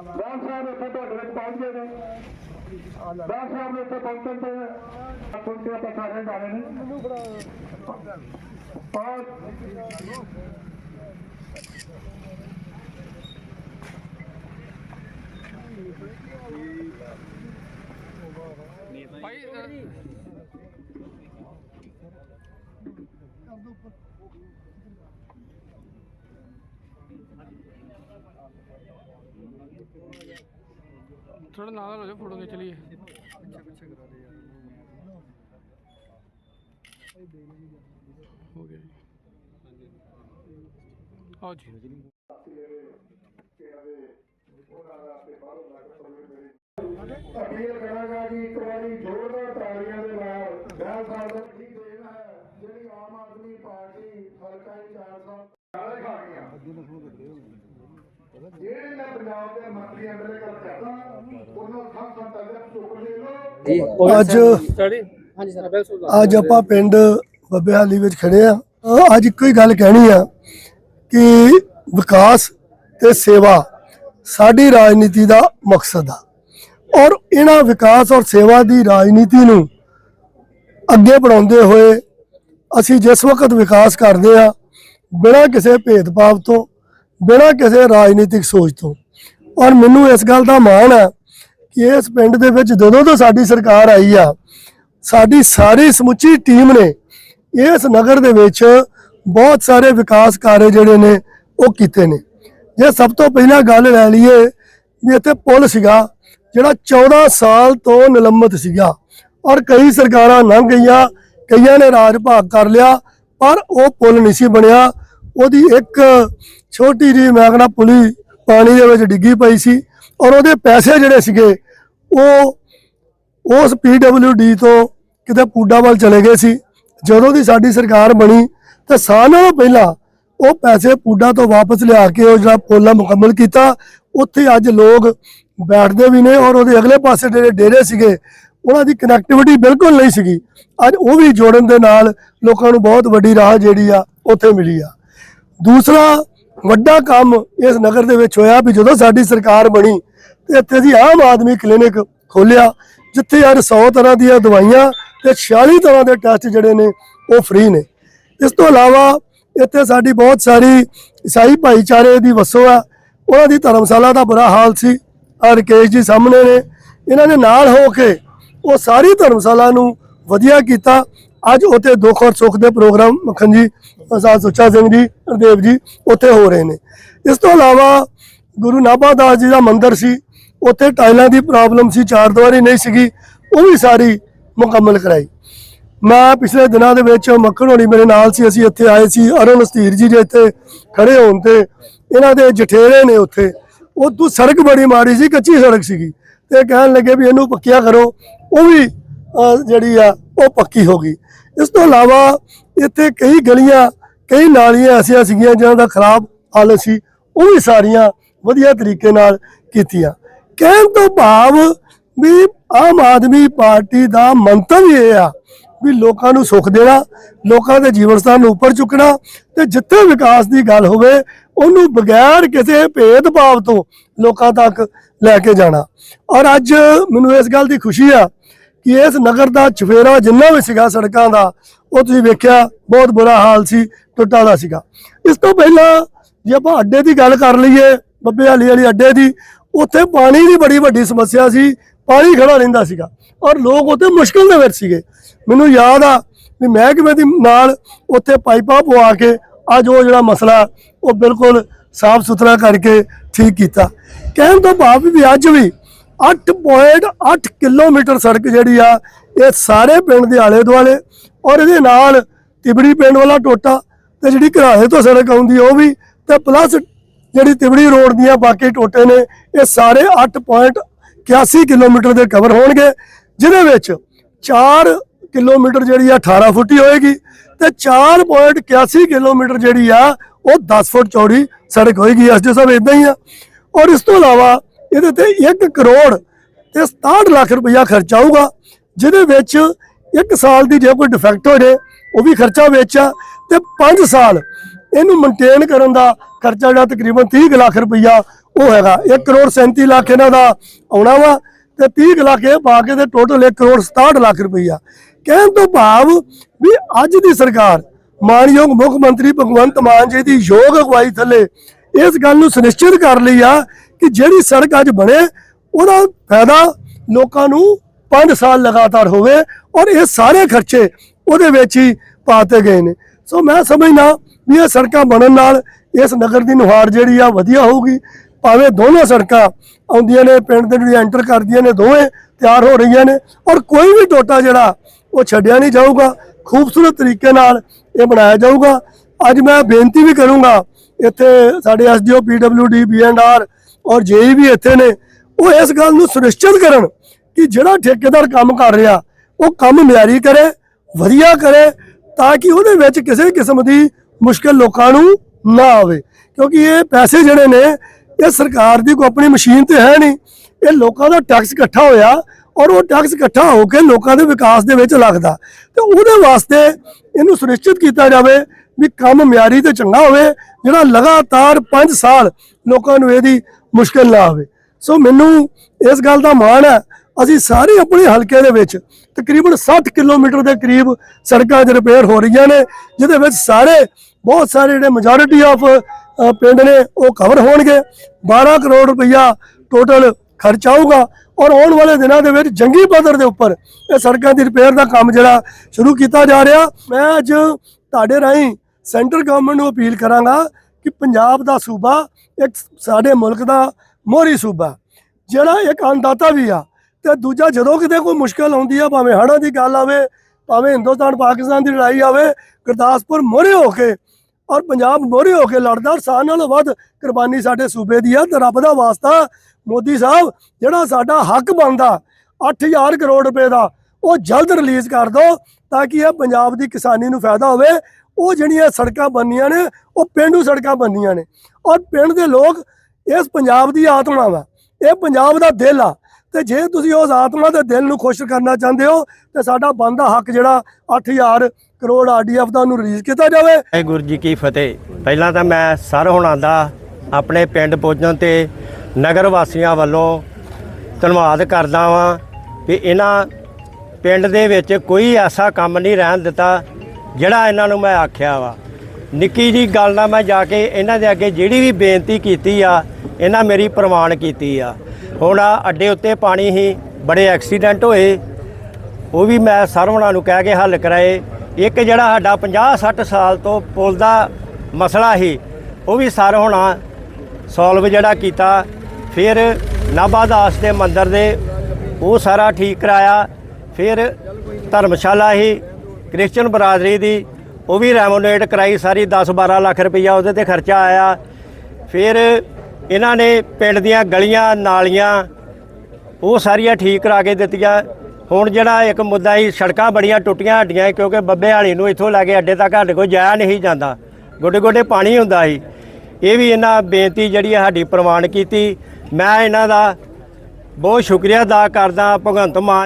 ਰਾਮ ਸਾਹਿਬ ਇੱਥੇ ਤੁਹਾਡੇ ਵਿੱਚ ਪਹੁੰਚ ਗਏ ਨੇ। ਰਾਮ ਸਾਹਿਬ ਨੇ ਇੱਥੇ ਪਹੁੰਚਣ ਤੇ ਸੁਣ ਕੇ ਸਾਰੇ ਗਾਣੇ ਨੇ। ਔਰ ਭਾਈ ਅ, ਥੋੜਾ ਨਾਲ ਹੋ ਜਾ, ਫੋਟੋ ਖਿੱਚ ਲਈਏ। ਹੋ ਗਿਆ ਜੀ। ਆਓ ਜੀ। ਅਪੀਲ ਕਰਾਂਗਾ ਜੀ, ਇੱਕ ਵਾਰੀ ਜ਼ੋਰਦਾਰ ਤਾਲੀਆਂ ਦੇ ਨਾਲ। ਬਹਿਲ ਦਾ ਠੀਕ ਦੇਣ ਹੈ। ਜਿਹੜੀ ਆਮ ਆਦਮੀ ਪਾਰਟੀ ਹਲਕਾ ਇੰਚਾਰਜ ਸਾਹਿਬ ਸਾਰੇ ਖਾ ਗਈਆਂ ਜਿਹੜੇ ਨੇ ਪੰਜਾਬ ਦੇ ਮੰਤਰੀ ਅੰਦਰ ਗੱਲ ਕਰਦਾ ਉਹਨਾਂ ਸਭ ਤੋਂ ਪਹਿਲੇ ਚੁੱਕ ਲੈ। ਲਓ ਅੱਜ ਸਟੱਡੀ ਹਾਂਜੀ ਸਰ। ਬਿਲਕੁਲ ਅੱਜ ਆਪਾਂ ਪਿੰਡ ਬੱਬੇਹਾਲੀ ਵਿੱਚ ਖੜੇ ਆ। ਅੱਜ ਇੱਕੋ ਹੀ ਗੱਲ ਕਹਿਣੀ ਆ ਕਿ ਵਿਕਾਸ ਤੇ ਸੇਵਾ ਸਾਡੀ ਰਾਜਨੀਤੀ ਦਾ ਮਕਸਦ ਆ। ਔਰ ਇਹਨਾਂ ਵਿਕਾਸ ਔਰ ਸੇਵਾ ਦੀ ਰਾਜਨੀਤੀ ਨੂੰ ਅੱਗੇ ਵਧਾਉਂਦੇ ਹੋਏ ਅਸੀਂ ਜਿਸ ਵਕਤ ਵਿਕਾਸ ਕਰਦੇ ਆ ਬਿਨਾਂ ਕਿਸੇ ਭੇਦਭਾਵ ਤੋਂ ਬਿਨਾਂ ਕਿਸੇ ਰਾਜਨੀਤਿਕ ਸੋਚ ਤੋਂ ਔਰ ਮੈਨੂੰ ਇਸ ਗੱਲ ਦਾ ਮਾਣ ਹੈ ਕਿ ਇਸ ਪਿੰਡ ਦੇ ਵਿੱਚ ਜਦੋਂ ਤੋਂ ਸਾਡੀ ਸਰਕਾਰ ਆਈ ਆ, ਸਾਡੀ ਸਾਰੀ ਸਮੁੱਚੀ ਟੀਮ ਨੇ ਇਸ ਨਗਰ ਦੇ ਵਿੱਚ ਬਹੁਤ ਸਾਰੇ ਵਿਕਾਸ ਕਾਰਜ ਜਿਹੜੇ ਨੇ ਉਹ ਕੀਤੇ ਨੇ। ਜੇ ਸਭ ਤੋਂ ਪਹਿਲਾਂ ਗੱਲ ਲੈ ਲਈਏ ਵੀ ਇੱਥੇ ਪੁਲ ਸੀਗਾ, ਜਿਹੜਾ 14 ਸਾਲ ਤੋਂ ਨਿਲੰਬਤ ਸੀਗਾ ਔਰ ਕਈ ਸਰਕਾਰਾਂ ਲੰਘ ਗਈਆਂ, ਕਈਆਂ ਨੇ ਰਾਜ ਭਾਗ ਕਰ ਲਿਆ, ਪਰ ਉਹ ਪੁਲ ਨਹੀਂ ਸੀ ਬਣਿਆ। ਉਹਦੀ ਇੱਕ ਛੋਟੀ ਜਿਹੀ ਮੈਂ ਕਹਿੰਦਾ ਪੁਲੀ ਪਾਣੀ ਦੇ ਵਿੱਚ ਡਿੱਗੀ ਪਈ ਸੀ ਔਰ ਉਹਦੇ ਪੈਸੇ ਜਿਹੜੇ ਸੀਗੇ, ਉਹ ਉਸ ਡੀ ਤੋਂ ਕਿਤੇ ਪੂਡਾ ਵੱਲ ਚਲੇ ਗਏ ਸੀ। ਜਦੋਂ ਦੀ ਸਾਡੀ ਸਰਕਾਰ ਬਣੀ, ਤੇ ਸਾਲ ਨਾਲੋਂ ਪਹਿਲਾਂ ਉਹ ਪੈਸੇ ਪੂਡਾ ਤੋਂ ਵਾਪਸ ਲਿਆ ਕੇ ਉਹ ਜਿਹੜਾ ਪੋਲਾ ਮੁਕੰਮਲ ਕੀਤਾ, ਉੱਥੇ ਅੱਜ ਲੋਕ ਬੈਠਦੇ ਵੀ ਨੇ ਔਰ ਉਹਦੇ ਅਗਲੇ ਪਾਸੇ ਜਿਹੜੇ ਡੇਰੇ ਸੀਗੇ, ਉਹਨਾਂ ਦੀ ਕਨੈਕਟੀਵਿਟੀ ਬਿਲਕੁਲ ਨਹੀਂ ਸੀਗੀ। ਅੱਜ ਉਹ ਵੀ ਜੋੜਨ ਦੇ ਨਾਲ ਲੋਕਾਂ ਨੂੰ ਬਹੁਤ ਵੱਡੀ ਰਾਹ ਜਿਹੜੀ ਆ, ਉੱਥੇ ਮਿਲੀ ਆ। ਦੂਸਰਾ ਵੱਡਾ ਕੰਮ ਇਸ ਨਗਰ ਦੇ ਵਿੱਚ ਹੋਇਆ ਵੀ ਜਦੋਂ ਸਾਡੀ ਸਰਕਾਰ ਬਣੀ ਤੇ ਇੱਥੇ ਅਸੀਂ ਆਮ ਆਦਮੀ ਕਲੀਨਿਕ ਖੋਲਿਆ, ਜਿੱਥੇ ਯਾਰ 100 ਤਰ੍ਹਾਂ ਦੀਆਂ ਦਵਾਈਆਂ ਤੇ 46 ਤਰ੍ਹਾਂ ਦੇ ਟੈਸਟ ਜਿਹੜੇ ਨੇ ਉਹ ਫ੍ਰੀ ਨੇ। ਇਸ ਤੋਂ ਇਲਾਵਾ ਇੱਥੇ ਸਾਡੀ ਬਹੁਤ ਸਾਰੀ ਈਸਾਈ ਭਾਈਚਾਰੇ ਦੀ ਵਸੋਂ ਆ, ਉਹਨਾਂ ਦੀ ਧਰਮਸ਼ਾਲਾ ਦਾ ਬੁਰਾ ਹਾਲ ਸੀ ਆ ਰਕੇਸ਼ ਜੀ ਸਾਹਮਣੇ ਨੇ। ਇਹਨਾਂ ਨੇ ਨਾਲ ਹੋ ਕੇ ਉਹ ਸਾਰੀ ਧਰਮਸ਼ਾਲਾ ਨੂੰ ਵਧੀਆ ਕੀਤਾ ਅੱਜ ਉੱਥੇ ਦੁੱਖ ਔਰ ਸੁੱਖ ਦੇ ਪ੍ਰੋਗਰਾਮ ਮੱਖਣ ਜੀ ਆਜ਼ਾਦ ਸੁੱਚਾ ਸਿੰਘ ਜੀ, ਹਰਦੇਵ ਜੀ ਉੱਥੇ ਹੋ ਰਹੇ ਨੇ। ਇਸ ਤੋਂ ਇਲਾਵਾ ਗੁਰੂ ਨਾਭਾ ਦਾਸ ਜੀ ਦਾ ਮੰਦਿਰ ਸੀ, ਉੱਥੇ ਟਾਈਲਾਂ ਦੀ ਪ੍ਰੋਬਲਮ ਸੀ, ਚਾਰ ਦੀਵਾਰੀ ਨਹੀਂ ਸੀਗੀ, ਉਹ ਵੀ ਸਾਰੀ ਮੁਕੰਮਲ ਕਰਾਈ। ਮੈਂ ਪਿਛਲੇ ਦਿਨਾਂ ਦੇ ਵਿੱਚ ਮੱਖਣ ਹੋਣੀ ਮੇਰੇ ਨਾਲ ਸੀ, ਅਸੀਂ ਇੱਥੇ ਆਏ ਸੀ, ਅਰੁਣ ਸਥੀਰ ਜੀ ਜੇ ਇੱਥੇ ਖੜੇ ਹੋਣ ਤੇ ਇਹਨਾਂ ਦੇ ਜਠੇਰੇ ਨੇ ਉੱਥੇ। ਉਹ ਤੋਂ ਸੜਕ ਬੜੀ ਮਾੜੀ ਸੀ, ਕੱਚੀ ਸੜਕ ਸੀਗੀ ਤੇ ਕਹਿਣ ਲੱਗੇ ਵੀ ਇਹਨੂੰ ਪੱਕਿਆ ਕਰੋ, ਉਹ ਵੀ ਜਿਹੜੀ ਆ, ਉਹ ਪੱਕੀ ਹੋ ਗਈ। ਇਸ ਤੋਂ ਇਲਾਵਾ ਇੱਥੇ ਕਈ ਗਲੀਆਂ, ਕਈ ਨਾਲੀਆਂ ਐਸੀਆਂ ਸੀਗੀਆਂ ਜਿਹਨਾਂ ਦਾ ਖਰਾਬ ਹਾਲ ਸੀ, ਉਹ ਵੀ ਸਾਰੀਆਂ ਵਧੀਆ ਤਰੀਕੇ ਨਾਲ ਕੀਤੀਆਂ। ਕਹਿਣ ਤੋਂ ਭਾਵ ਵੀ ਆਮ ਆਦਮੀ ਪਾਰਟੀ ਦਾ ਮੰਤਵ ਇਹ ਆ ਵੀ ਲੋਕਾਂ ਨੂੰ ਸੁੱਖ ਦੇਣਾ, ਲੋਕਾਂ ਦੇ ਜੀਵਨ ਸਥਾਰ ਨੂੰ ਉੱਪਰ ਚੁੱਕਣਾ ਤੇ ਜਿੱਥੇ ਵਿਕਾਸ ਦੀ ਗੱਲ ਹੋਵੇ, ਉਹਨੂੰ ਬਗੈਰ ਕਿਸੇ ਭੇਦਭਾਵ ਤੋਂ ਲੋਕਾਂ ਤੱਕ ਲੈ ਕੇ ਜਾਣਾ। ਔਰ ਅੱਜ ਮੈਨੂੰ ਇਸ ਗੱਲ ਦੀ ਖੁਸ਼ੀ ਆ ਕਿ ਇਸ ਨਗਰ ਦਾ ਚਫੇਰਾ ਜਿੰਨਾ ਵੀ ਸੀਗਾ ਸੜਕਾਂ ਦਾ, ਉਹ ਤੁਸੀਂ ਵੇਖਿਆ, ਬਹੁਤ ਬੁਰਾ ਹਾਲ ਸੀ, ਟੁੱਟਾ ਦਾ ਸੀਗਾ। ਇਸ ਤੋਂ ਪਹਿਲਾਂ ਜੇ ਆਪਾਂ ਅੱਡੇ ਦੀ ਗੱਲ ਕਰ ਲਈਏ, ਬੱਬੇ ਹਾਲੀ ਵਾਲੀ ਅੱਡੇ ਦੀ, ਉੱਥੇ ਪਾਣੀ ਦੀ ਬੜੀ ਵੱਡੀ ਸਮੱਸਿਆ ਸੀ, ਪਾਣੀ ਖੜਾ ਰਹਿੰਦਾ ਸੀਗਾ। ਔਰ ਲੋਕ ਉੱਥੇ ਮੁਸ਼ਕਲ ਦੇ ਵਿੱਚ ਸੀਗੇ। ਮੈਨੂੰ ਯਾਦ ਆ ਵੀ ਮਹਿਕਮੇ ਦੀ ਨਾਲ ਉੱਥੇ ਪਾਈਪਾਂ ਪਵਾ ਕੇ ਅੱਜ ਉਹ ਜਿਹੜਾ ਮਸਲਾ, ਉਹ ਬਿਲਕੁਲ ਸਾਫ਼ ਸੁਥਰਾ ਕਰਕੇ ਠੀਕ ਕੀਤਾ। ਕਹਿਣ ਤੋਂ ਭਾਵ ਵੀ ਅੱਜ ਵੀ 8.8 ਕਿਲੋਮੀਟਰ ਸੜਕ ਜਿਹੜੀ ਆ, ਇਹ ਸਾਰੇ ਪਿੰਡ ਦੇ ਆਲੇ ਦੁਆਲੇ ਔਰ ਇਹਦੇ ਨਾਲ ਤਿਬੜੀ ਪਿੰਡ ਵਾਲਾ ਟੋਟਾ ਤੇ ਜਿਹੜੀ ਘਰਾਹੇ ਤੋਂ ਸੜਕ ਆਉਂਦੀ ਉਹ ਵੀ ਤੇ ਪਲੱਸ ਜਿਹੜੀ ਤਿਬੜੀ ਰੋਡ ਦੀਆਂ ਬਾਕੀ ਟੋਟੇ ਨੇ, ਇਹ ਸਾਰੇ 8.81 ਕਿਲੋਮੀਟਰ ਦੇ ਕਵਰ ਹੋਣਗੇ, ਜਿਹਦੇ ਵਿੱਚ 4 ਕਿਲੋਮੀਟਰ ਜਿਹੜੀ ਆ 18 ਫੁੱਟੀ ਹੋਏਗੀ ਤੇ 4.81 ਕਿਲੋਮੀਟਰ ਜਿਹੜੀ ਆ, ਉਹ 10 ਫੁੱਟ ਚੌੜੀ ਸੜਕ ਹੋਏਗੀ ਐਸਡੀ ਸਾਹਿਬ ਇਦਾਂ ਹੀ ਆ। ਔਰ ਇਸ ਤੋਂ ਇਲਾਵਾ ਇਹਦੇ ਤੇ 1 ਕਰੋੜ ਤੇ 67 ਲੱਖ ਰੁਪਇਆ ਖਰਚਾ ਆਊਗਾ, ਜਿਹਦੇ ਵਿੱਚ ਇੱਕ ਸਾਲ ਦੀ ਜੇ ਕੋਈ ਡਿਫੈਕਟ ਹੋ ਜੇ ਉਹ ਵੀ ਖਰਚਾ ਵਿੱਚ ਆ, ਤੇ 5 ਸਾਲ ਇਹਨੂੰ ਮੇਨਟੇਨ ਕਰਨ ਦਾ ਖਰਚਾ ਜਿਹੜਾ ਤਕਰੀਬਨ 30 ਕੁ ਲੱਖ ਰੁਪਇਆ ਉਹ ਹੈਗਾ। 1 ਕਰੋੜ 37 ਲੱਖ ਇਹਨਾਂ ਦਾ ਆਉਣਾ ਵਾ, ਤੇ 30 ਕੁ ਲੱਖ ਇਹ ਪਾ ਕੇ ਤੇ ਟੋਟਲ 1 ਕਰੋੜ 67 ਲੱਖ ਰੁਪਈਆ ਕਹਿਣ ਤੋਂ ਭਾਵ ਵੀ ਅੱਜ ਦੀ ਸਰਕਾਰ ਮਾਨਯੋਗ ਮੁੱਖ ਮੰਤਰੀ ਭਗਵੰਤ ਮਾਨ ਜੀ ਦੀ ਯੋਗ ਅਗਵਾਈ ਥੱਲੇ ਇਸ ਗੱਲ ਨੂੰ ਸੁਨਿਸ਼ਚਿਤ ਕਰ ਲਈ ਆ ਕਿ ਜਿਹੜੀ ਸੜਕ ਅੱਜ ਬਣੇ, ਉਹਦਾ ਫਾਇਦਾ ਲੋਕਾਂ ਨੂੰ 5 ਸਾਲ ਲਗਾਤਾਰ ਹੋਵੇ ਔਰ ਇਹ ਸਾਰੇ ਖਰਚੇ ਉਹਦੇ ਵਿੱਚ ਹੀ ਪਾਤੇ ਗਏ ਨੇ। ਸੋ ਮੈਂ ਸਮਝਦਾ ਵੀ ਇਹ ਸੜਕਾਂ ਬਣਨ ਨਾਲ ਇਸ ਨਗਰ ਦੀ ਨੁਹਾਰ ਜਿਹੜੀ ਆ ਵਧੀਆ ਹੋਊਗੀ। ਭਾਵੇਂ ਦੋਨੋਂ ਸੜਕਾਂ ਆਉਂਦੀਆਂ ਨੇ, ਪਿੰਡ ਦੇ ਜਿਹੜੀ ਐਂਟਰ ਕਰਦੀਆਂ ਨੇ, ਦੋਵੇਂ ਤਿਆਰ ਹੋ ਰਹੀਆਂ ਨੇ ਔਰ ਕੋਈ ਵੀ ਟੋਟਾ ਜਿਹੜਾ ਉਹ ਛੱਡਿਆ ਨਹੀਂ ਜਾਊਗਾ। ਖੂਬਸੂਰਤ ਤਰੀਕੇ ਨਾਲ ਇਹ ਬਣਾਇਆ ਜਾਊਗਾ। ਅੱਜ ਮੈਂ ਬੇਨਤੀ ਵੀ ਕਰੂੰਗਾ, ਇੱਥੇ ਸਾਡੇ ਐਸਡੀਓ ਪੀਡਬਲਯੂਡੀ ਬੀਐਨਆਰ ਔਰ ਜੇਈ ਵੀ ਇੱਥੇ ਨੇ, ਉਹ ਇਸ ਗੱਲ ਨੂੰ ਸੁਨਿਸ਼ਚਿਤ ਕਰਨ ਕਿ ਜਿਹੜਾ ਠੇਕੇਦਾਰ ਕੰਮ ਕਰ ਰਿਹਾ, ਉਹ ਕੰਮ ਮਿਆਰੀ ਕਰੇ, ਵਧੀਆ ਕਰੇ, ਤਾਂ ਕਿ ਉਹਦੇ ਵਿੱਚ ਕਿਸੇ ਕਿਸਮ ਦੀ ਮੁਸ਼ਕਲ ਲੋਕਾਂ ਨੂੰ ਨਾ ਆਵੇ। ਕਿਉਂਕਿ ਇਹ ਪੈਸੇ ਜਿਹੜੇ ਨੇ, ਇਹ ਸਰਕਾਰ ਦੀ ਕੋਈ ਆਪਣੀ ਮਸ਼ੀਨ ਤੇ ਹੈ ਨਹੀਂ। ਇਹ ਲੋਕਾਂ ਦਾ ਟੈਕਸ ਇਕੱਠਾ ਹੋਇਆ ਔਰ ਉਹ ਟੈਕਸ ਇਕੱਠਾ ਹੋ ਕੇ ਲੋਕਾਂ ਦੇ ਵਿਕਾਸ ਦੇ ਵਿੱਚ ਲੱਗਦਾ। ਤੇ ਉਹਦੇ ਵਾਸਤੇ ਇਹਨੂੰ ਸੁਨਿਸ਼ਚਿਤ ਕੀਤਾ ਜਾਵੇ ਵੀ ਕੰਮ ਮਿਆਰੀ ਤੇ ਚੰਗਾ ਹੋਵੇ, ਜਿਹੜਾ ਲਗਾਤਾਰ 5 ਸਾਲ ਲੋਕਾਂ ਨੂੰ ਇਹਦੀ ਮੁਸ਼ਕਲ ਨਾ ਆਵੇ। ਸੋ ਮੈਨੂੰ ਇਸ ਗੱਲ ਦਾ ਮਾਣ ਹੈ, ਅਸੀਂ ਸਾਰੇ ਆਪਣੇ ਹਲਕੇ ਦੇ ਵਿੱਚ ਤਕਰੀਬਨ 60 ਕਿਲੋਮੀਟਰ ਦੇ ਕਰੀਬ ਸੜਕਾਂ 'ਚ ਰਿਪੇਅਰ ਹੋ ਰਹੀਆਂ ਨੇ, ਜਿਹਦੇ ਵਿੱਚ ਸਾਰੇ, ਬਹੁਤ ਸਾਰੇ ਜਿਹੜੇ ਮੈਜੋਰਿਟੀ ਆਫ ਪਿੰਡ ਨੇ, ਉਹ ਕਵਰ ਹੋਣਗੇ। 12 ਕਰੋੜ ਰੁਪਈਆ ਟੋਟਲ ਖਰਚ ਆਊਗਾ ਔਰ ਆਉਣ ਵਾਲੇ ਦਿਨਾਂ ਦੇ ਵਿੱਚ ਜੰਗੀ ਪੱਧਰ ਦੇ ਉੱਪਰ ਇਹ ਸੜਕਾਂ ਦੀ ਰਿਪੇਅਰ ਦਾ ਕੰਮ ਜਿਹੜਾ ਸ਼ੁਰੂ ਕੀਤਾ ਜਾ ਰਿਹਾ। ਮੈਂ ਅੱਜ ਤੁਹਾਡੇ ਰਾਹੀਂ ਸੈਂਟਰ ਗਵਰਨਮੈਂਟ ਨੂੰ ਅਪੀਲ ਕਰਾਂਗਾ ਕਿ ਪੰਜਾਬ ਦਾ ਸੂਬਾ ਇੱਕ ਸਾਡੇ ਮੁਲਕ ਦਾ ਮੋਹਰੀ ਸੂਬਾ ਜਿਹੜਾ ਇੱਕ ਅੰਨਦਾਤਾ ਵੀ ਆ ਤੇ ਦੂਜਾ ਜਦੋਂ ਕਿਤੇ ਕੋਈ ਮੁਸ਼ਕਲ ਆਉਂਦੀ ਆ, ਭਾਵੇਂ ਹੜ੍ਹਾਂ ਦੀ ਗੱਲ ਆਵੇ, ਭਾਵੇਂ ਹਿੰਦੁਸਤਾਨ ਪਾਕਿਸਤਾਨ ਦੀ ਲੜਾਈ ਆਵੇ, ਗੁਰਦਾਸਪੁਰ ਮੋਹਰੇ ਹੋ ਕੇ ਔਰ ਪੰਜਾਬ ਮੋਹਰੇ ਹੋ ਕੇ ਲੜਦਾ ਔਰ ਸਾਰਿਆਂ ਨਾਲੋਂ ਵੱਧ ਕੁਰਬਾਨੀ ਸਾਡੇ ਸੂਬੇ ਦੀ ਆ ਤੇ ਰੱਬ ਦਾ ਵਾਸਤਾ ਮੋਦੀ ਸਾਹਿਬ, ਜਿਹੜਾ ਸਾਡਾ ਹੱਕ ਬਣਦਾ 8000 ਕਰੋੜ ਰੁਪਏ ਦਾ, ਉਹ ਜਲਦ ਰਿਲੀਜ਼ ਕਰ ਦਿਓ ਤਾਂ ਕਿ ਇਹ ਪੰਜਾਬ ਦੀ ਕਿਸਾਨੀ ਨੂੰ ਫਾਇਦਾ ਹੋਵੇ ਉਹ ਜਿਹੜੀਆਂ ਸੜਕਾਂ ਬਣਨੀਆਂ ਨੇ, ਉਹ ਪਿੰਡੂ ਸੜਕਾਂ ਬਣਨੀਆਂ ਨੇ। ਔਰ ਪਿੰਡ ਦੇ ਲੋਕ ਇਸ ਪੰਜਾਬ ਦੀ ਆਤਮਾ ਵਾ। ਇਹ ਪੰਜਾਬ ਦਾ ਦਿਲ ਆ। ਤੇ ਜੇ ਤੁਸੀਂ ਉਸ ਆਤਮਾ ਦੇ ਦਿਲ ਨੂੰ ਖੁਸ਼ ਕਰਨਾ ਚਾਹੁੰਦੇ ਹੋ, ਤੇ ਸਾਡਾ ਬਣਦਾ ਹੱਕ ਜਿਹੜਾ 8000 ਕਰੋੜ ਆਰਡੀਐਫ ਦਾ ਉਹਨੂੰ ਰਿਲੀਜ਼ ਕੀਤਾ ਜਾਵੇ। ਵਾਹਿਗੁਰੂ ਜੀ ਕੀ ਫਤਿਹ। ਪਹਿਲਾਂ ਤਾਂ ਮੈਂ ਸਰ ਹੁਣਾਂ ਦਾ ਆਪਣੇ ਪਿੰਡ ਪਹੁੰਚਣ ਤੇ ਨਗਰ ਵਾਸੀਆਂ ਵੱਲੋਂ ਧੰਨਵਾਦ ਕਰਦਾ ਵਾਂ ਕਿ ਇਹਨਾਂ ਪਿੰਡ ਦੇ ਵਿੱਚ ਕੋਈ ਐਸਾ ਕੰਮ ਨਹੀਂ ਰਹਿਣ ਦਿੱਤਾ ਜਿਹੜਾ ਇਹਨਾਂ ਨੂੰ ਮੈਂ ਆਖਿਆ ਵਾ। ਨਿੱਕੀ ਜੀ ਗੱਲ ਨਾਲ ਮੈਂ ਜਾ ਕੇ ਇਹਨਾਂ ਦੇ ਅੱਗੇ ਜਿਹੜੀ ਵੀ ਬੇਨਤੀ ਕੀਤੀ ਆ, ਇਹਨਾਂ ਮੇਰੀ ਪ੍ਰਵਾਨ ਕੀਤੀ ਆ। ਹੁਣ ਆ ਅੱਡੇ ਉੱਤੇ ਪਾਣੀ ਹੀ ਬੜੇ ਐਕਸੀਡੈਂਟ ਹੋਏ। ਉਹ ਵੀ ਮੈਂ ਸਰਵਣਾ ਨੂੰ ਕਹਿ ਕੇ ਹੱਲ ਕਰਾਏ। ਇੱਕ ਜਿਹੜਾ ਸਾਡਾ 50 60 ਸਾਲ ਤੋਂ ਪੁਲ ਦਾ ਮਸਲਾ ਸੀ, ਉਹ ਵੀ ਸਰ ਹੋਣਾ ਸੋਲਵ ਜਿਹੜਾ ਕੀਤਾ। ਫਿਰ ਨਾਭਾ ਦਾਸ ਦੇ ਮੰਦਰ ਦੇ ਉਹ ਸਾਰਾ ਠੀਕ ਕਰਾਇਆ। ਫਿਰ ਧਰਮਸ਼ਾਲਾ ਹੀ ਕ੍ਰਿਸਚੀਅਨ ਬਰਾਦਰੀ ਦੀ, ਉਹ ਵੀ ਰੈਮੋਨੇਟ ਕਰਾਈ ਸਾਰੀ 10 12 ਲੱਖ ਰੁਪਈਆ ਉਹਦੇ ਤੇ ਖਰਚਾ ਆਇਆ। ਫਿਰ ਇਹਨਾਂ ਨੇ ਪਿੰਡ ਦੀਆਂ ਗਲੀਆਂ, ਨਾਲੀਆਂ, ਉਹ ਸਾਰੀਆਂ ਠੀਕ ਕਰਾ ਕੇ ਦਿੱਤੀਆਂ। ਹੁਣ ਜਿਹੜਾ ਇੱਕ ਮੁੱਦਾ ਹੀ ਸੜਕਾਂ ਬੜੀਆਂ ਟੁੱਟੀਆਂ ਹੱਡੀਆਂ ਕਿਉਂਕਿ ਬੱਬੇ ਹਾਲੀ ਨੂੰ ਇੱਥੋਂ ਲੈ ਕੇ ਅੱਡੇ ਤੱਕ ਸਾਡੇ ਕੋਲ ਜਾਇਆ ਨਹੀਂ ਜਾਂਦਾ। ਗੋਡੇ ਗੋਡੇ ਪਾਣੀ ਹੁੰਦਾ ਸੀ। ਇਹ ਵੀ ਇਹਨਾਂ ਬੇਨਤੀ ਜਿਹੜੀ ਹੈ ਸਾਡੀ ਪ੍ਰਵਾਨ ਕੀਤੀ। ਮੈਂ ਇਹਨਾਂ ਦਾ ਬਹੁਤ ਸ਼ੁਕਰੀਆ ਅਦਾ ਕਰਦਾ, ਭਗਵੰਤ ਮਾਨ